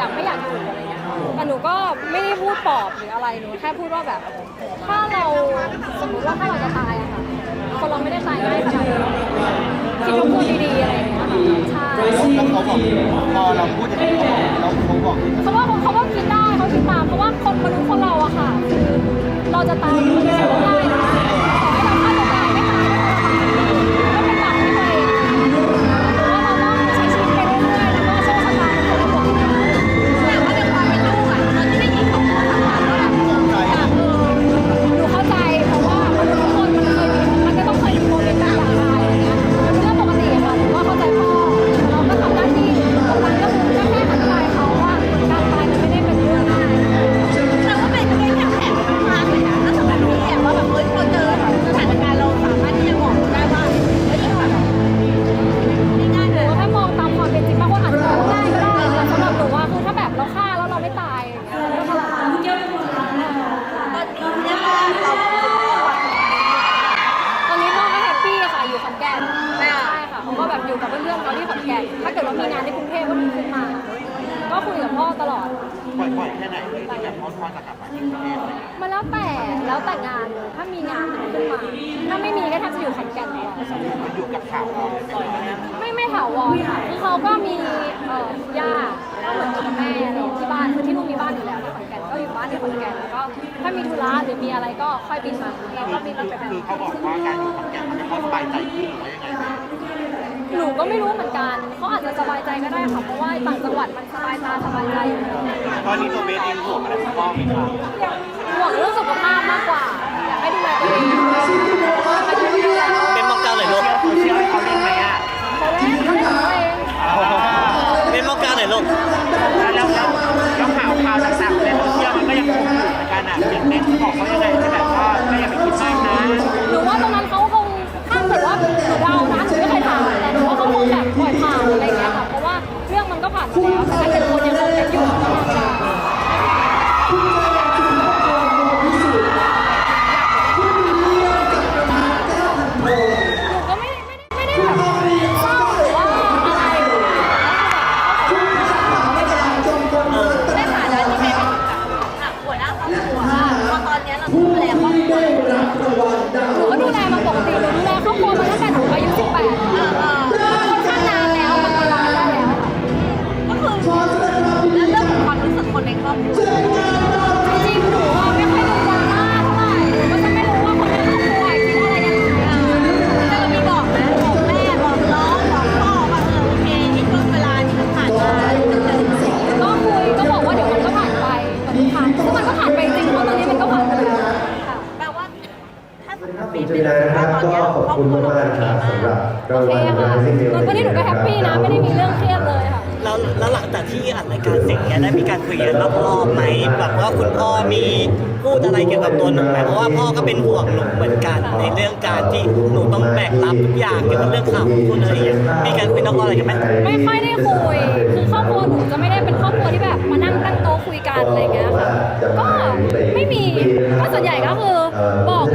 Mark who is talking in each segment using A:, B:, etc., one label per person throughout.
A: อยากไม่อยากอยู่อะไรเงี้ยแต่หนูก็ไม่ได้พูดปลอบหรืออะไรหนูแค่พูดว่าแบบ ถ้าเราสมมติว่าถ้าเราจะตายอะค่ะคนเราไม่ได้ตายง่ายขนาดนั้นคิดทบทวนดีๆอะไรอย่างเงี้ยค่ะใช่
B: แล้วเขาบอกพอเราพูดอย่างนี้เขาบอกเขาบอก
A: เขาว่าเขาว่าคิดได้เขาคิดตามเพราะว่าคนมนุษย์คนเราอะค่ะคือเราจะตายมันไม่ใช่เรื่องง่า ไหนที่แบบพ่อพ่อ
C: จะกลั
A: บมาที่
C: กรุ
A: งเทพอะ
B: ไรอย่างเงี้ย
A: มันแล้วแต่แล้วแต่งานเลยถ้ามีงานมันขึ้นมา ถ้าไม่มีก็แทบจะอยู่ขอนแก่นตลอด
B: มันอยู่กับข่าวเราเลยเป็นไร
A: ไม่ไม่ถาวรค่ะคือเขาก็มีเอ่อย่าก็เหมือนกับแม่อะไรที่บ้านคือที่นู่นมีบ้านอยู่แล้วที่ขอนแก่นก็อยู่บ้านที่ขอนแก่นแล้วก็ถ้ามีธุระหรือมีอะไรก็ค่อยบินมาเราก็บินมาไปแบบ
B: คือเขาบอกว่าการอยู่ขอนแก่นทำให้เขาสบายใจขึ้นหรือว่ายังไงแม่
A: หนูก็ไม่รู้เหมือนกันเขาอาจจะสบายใจก็ได้ค่ะเพราะว่าต่างจังหวัดมันสบายตาสบายใจอยู่แล้ว
B: ตอนนี้ตัวเบสเองห่วงอะไรคุณพ่อไหมครับ
A: ห่วงเรื่องสุขภาพมากกว่าอยากให้ดูแลตัวเอง ปปี้นะไม่ได้มีเรื่องเครียดเลยค่ะ
D: แล้วแล้วหลังจากที่อัดรายการเสร็จเนี่ยได้มีการคุยกันรอบๆไหมแบบว่าคุณพ่อมีพูดอะไรเกี่ยวกับตัวหนูไหมเพราะว่าพ่อก็เป็นห่วงหนูเหมือนกัน ในเรื่องการที่หนูต้องแบกรับทุกอย่างเกี่ยวกับเรื่องข่าวของคุณอะไรอย่างเงี้ยมีการคุยนอกรอบอะไรกันไหม
A: ไม่ค่อยได้คุยคือครอบครัวหนูจะไม่ได้เป็นครอบครัวที่แบบมานั่งตั้งโต๊ะคุยกันอะไรอย่างเงี้ยค่ะก็ไม่มีก็ส่วนใหญ่ก็คือบอก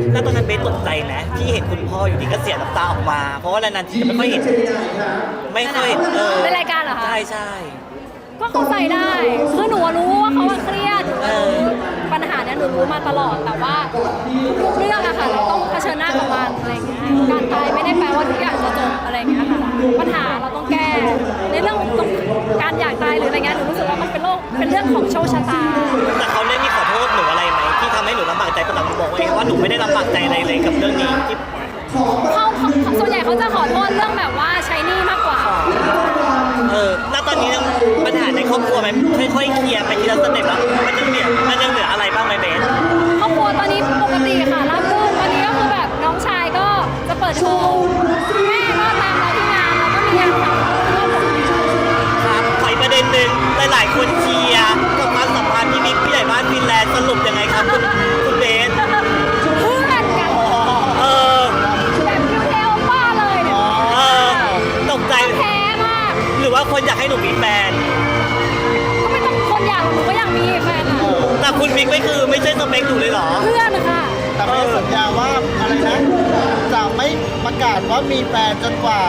A: ค่ะ
D: ครับแล้วตอนนั้นเบสตกใจไหมที่เห็นคุณพ่ออยู่ดีก็เสียน้ำตาออกมา เพราะว่านานๆทีจะไม่ค่อยเห็น ไม่ค่อยเห็นเออ
A: ในรายการเหรอคะ
D: ใช่ใช่
A: ก็เข้าใจได้ คือหนูรู้ว่าเขาอะเครียดหนูรู้ปัญหาเนี้ยหนูรู้มาตลอด แต่ว่าทุกเรื่องอะค่ะเราต้องเผชิญหน้ากับมันอะไรอย่างเงี้ย การตายไม่ได้แปลว่าทุกอย่างจะจบอะไรอย่างเงี้ยค่ะ ปัญหาเราต้องแก้ ในเรื่องของการอยากตายหรืออะไรเงี้ยหนูรู้สึกว่ามันเป็นโรคเป็นเรื่องของโชคชะตา
D: แต่ งบอกเองว่าหนูไม่ได้ลำบากใจอะไรเลยกับเรื่องนี้ที่
A: เขาเขาส่วนใหญ่เขาจะขอโทษเรื่องแบบว่าใช้หนี้มากกว่า
D: เออแล้วตอนนี้ปัญหาในครอบครัวมันค่อยๆเคลียร์ไปทีละสเต็ปแล้วมันยังเหลือมันยังเหลืออะไรบ้างไหมเบส
A: ครอบครัวตอนนี้ปกติค่ะรับรื่นตอนนี้ก็คือแบบน้องชายก็จะเปิดโชว์แม่ก็ตามเราที่งานเราก็มีงานทำก็ปกติ
D: ครับขออีกประเด็นหนึ่งหลายๆคนเชียร์กับความสัมพันธ์ที่มีผู้ใหญ่บ้านฟินแลนด์สรุปยังไงครับคุณ
A: แฟ
D: น
A: ก็ไม่ต้องคนอยากหนูก็อยากมีแฟนอะ
D: แต่คุณมิกไม่คือไม่ใช่สเปคหนูเลยเหรอ
A: เพื่อนค่ะ
B: แต่ไม่ได้สัญญาว่าอะไรนะ จะไม่ประกาศว่ามีแฟนจนกว่า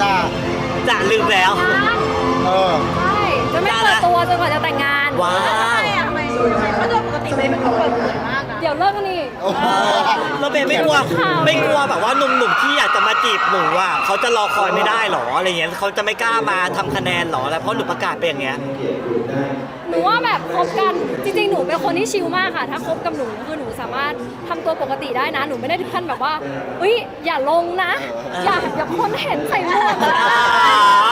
B: จะ
D: จะลืมแล้ว
A: ยัง
E: เออ
A: ใช่จะไม่เปิดตัวจนกว่าจะแต่งงาน
D: ว้า
A: ลิกกันอีก
E: โอ้โห
D: แล้วเบนไม่กลัวไม่กลัวแบบว่าหนุ่มๆที่อยากจะมาจีบหนูอะเขาจะรอคอยไม่ได้หรออะไรเงี้ยเขาจะไม่กล้ามาทำคะแนนหรออะไรเพราะหนูประกาศเป็นอย่างเงี้ย
A: หนูว่าแบบคบกันจริงๆหนูเป็นคนที่ชิลมากค่ะ ถ้าคบกับหนูคือหนูสามารถทำตัวปกติได้นะ หนูไม่ได้ถึงขั้นแบบว่าเฮ้ยอย่าลงนะ อย่าอย่าคนเห็นใส่หมวกนะ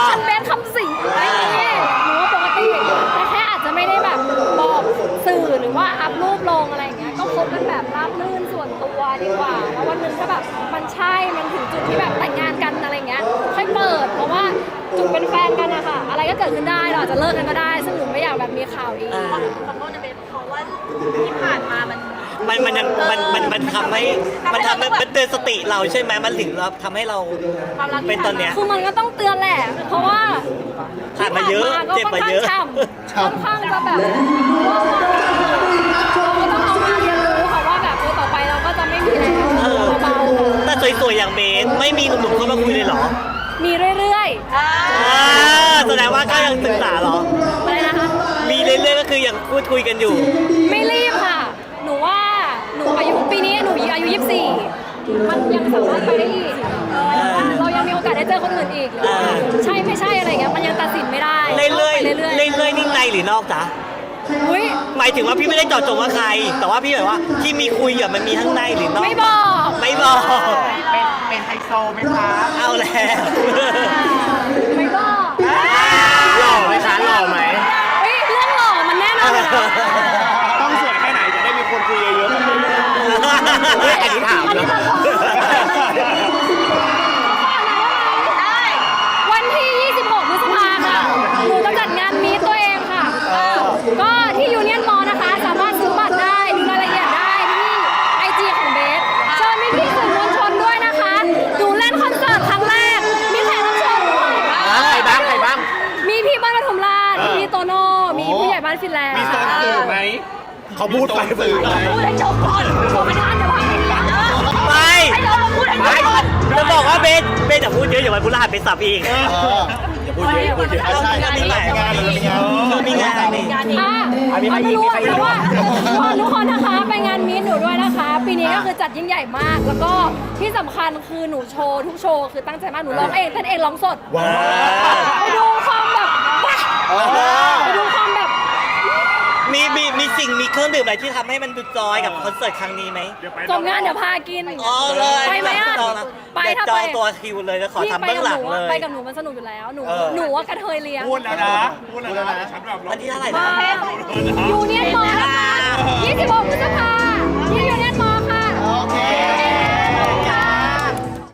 A: ฉันเป็นคำสิงอะไรอย่างเงี้ย ช่มันถึงจุดที่แบบแต่งงานกันอะไรเงี้ยค่อยเปิดเพราะว่าจุดเป็นแฟนกันอะค่ะอะไรก็เกิดขึ้นได้เราอาจจะเลิกกันก็ได้ ซึ่งหนูไม่อยากแบบมีข่าวอีก
D: อ่า
C: ขอโทษนะเบนเพราะว่าที่ผ่านมามัน
D: มันมันยังมันมันมันทำให้มันทำให้มันเตือนสติเราใช่ไหมมันถึงเราทำให้เรา
C: ความรักที่
D: เป็นตอนเนี้ย
A: คือมันก็ต้องเตือนแหละ เพราะว่า
D: ผ่านมาเยอะ
A: ที่ผ่นก็
D: เจ็บมาเยอะ
A: ค่อนข้างช้ำค่อนข้างจะแบบ
D: ไม่มีหนุ่มๆเข้ามาคุยเลยเหรอ
A: ๆมีเรื่อย
C: อ่า
D: อ่าแสดงว่าก็ยังศึกษาเหรอ
A: ๆอะไรนะคะ
D: มีเรื่อยๆก็คือยังพูดคุยกันอยู่
A: ไม่รีบค่ะ หนูว่า หนูอายุปีนี้หนูอายุ 24 มันยังสามารถไปได้อีก เรายังมีโอกาสได้เจอคนอื่นอีกหรือว่า
D: อ่า
A: ใช่ไม่ใช่อะไรเงี้ย มันยังตัดสินไม่ได้
D: เรื่อย
A: ไป
D: ๆ
A: เรื่อย
D: เรื่อยๆนี่ในหรือนอกจ๊ะ
A: ๆ อุ้ย
D: หมายถึงว่าพี่ไม่ได้เจอดจงว่าใคร แต่ว่าพี่แบบว่าที่มีคุยอะมันมีทั้งในหรือนอก
A: ไม่บอก
D: ไม่บอก
B: เป็นเป็นไฮโซไหมคะ
D: เอาแล้ว
A: ไม่บอก
E: หล่อไหมคะหล่อไหม
A: เฮ้ยเรื่องหล่อมันแน่นอนอยู่แล้ว
E: ต้องสวยแค่ไหนจะได้มีคนคุยเยอะๆแบบนี้เฮ้ยอันนี้ถาม
A: อันนี้
E: นะ
A: ตัดต่อได้ วันที่ 26 พฤษภาค่ะ หนูจะจัดงานมีตตัวเองค่ะ ก็ที่ยูเนียนมอนะคะ สามารถซื้อบัตรได้ ดูรายละเอียดได้ที่ไอจีของเบสเชิญพี่พี่ๆสื่อมวลชนด้วยนะคะ ดูเล่นคอนเสิร์ตครั้งแรก มีแขกรับเชิญด้วย
E: ใครบ้างใครบ้าง
A: มีพี่บ้านปทุมราชมีพี่โตโน่ มีผู้ใหญ่บ้าน ฟินแลนด์
E: มีโซนสื่อไหมเขาพูดไปสื่อไหม
A: พูดให้จบก่อนจบไม่ทันเดี๋ยวว่าไม่ได้
D: ไป
A: ให้เรามาพูดให้จบก่อน
D: จะบอกว่าเบสเบสอย่าพูดเยอะอย่าวันพุธหัสไปสับอีก
E: เออพูดเยอะพูดเยอะใช่
D: มี
E: มี
D: งาน
E: งานมีงาน
D: มีงานมี
C: งานนี้
A: อะไม่รู้แต่ว่าทุกคนนะคะไปงานมีดหนูด้วยนะคะ ปีนี้ก็คือจัดยิ่งใหญ่มาก แล้วก็ที่สำคัญคือหนูโชว์ทุกโชว์คือตั้งใจมากหนูร้องเองเต้นเองร้องสด
E: ว้า
A: ไปดูความแบบว้า
E: ว
A: ไปดูควา มแบบ
D: มีมีมีสิ่งมีเครื่องดื่มอะไรที่ทำให้มันดูจอยกับคอนเสิร์ตครั้งนี้ไหม
A: จบงานเดี๋ยวพากิน
D: อ๋อเลย
A: ไปไหมอะ
D: จองนะ
A: ไป
D: เดี๋ยว
A: ถ้า
D: จ
A: ไป
D: องตัวคิวเลยแล้วขอ
A: พี่
D: ทำ
A: ไป
D: เบื้อง
A: กับ
D: ห
A: ห
D: ลัง
A: นู
D: เล
A: อะ
D: ย
A: ไปกับหนูมันสนุกอยู่แล้ว หนู
D: เออ
A: หนูว่ากระเทยเลี้ยง
E: พูดแล้วนะพูดแล้วนะฉันแบบ
D: วันที่เท่าไหร่
A: มา
D: นะ
A: ยูเนียนมอลล์นะคะ26พฤษภา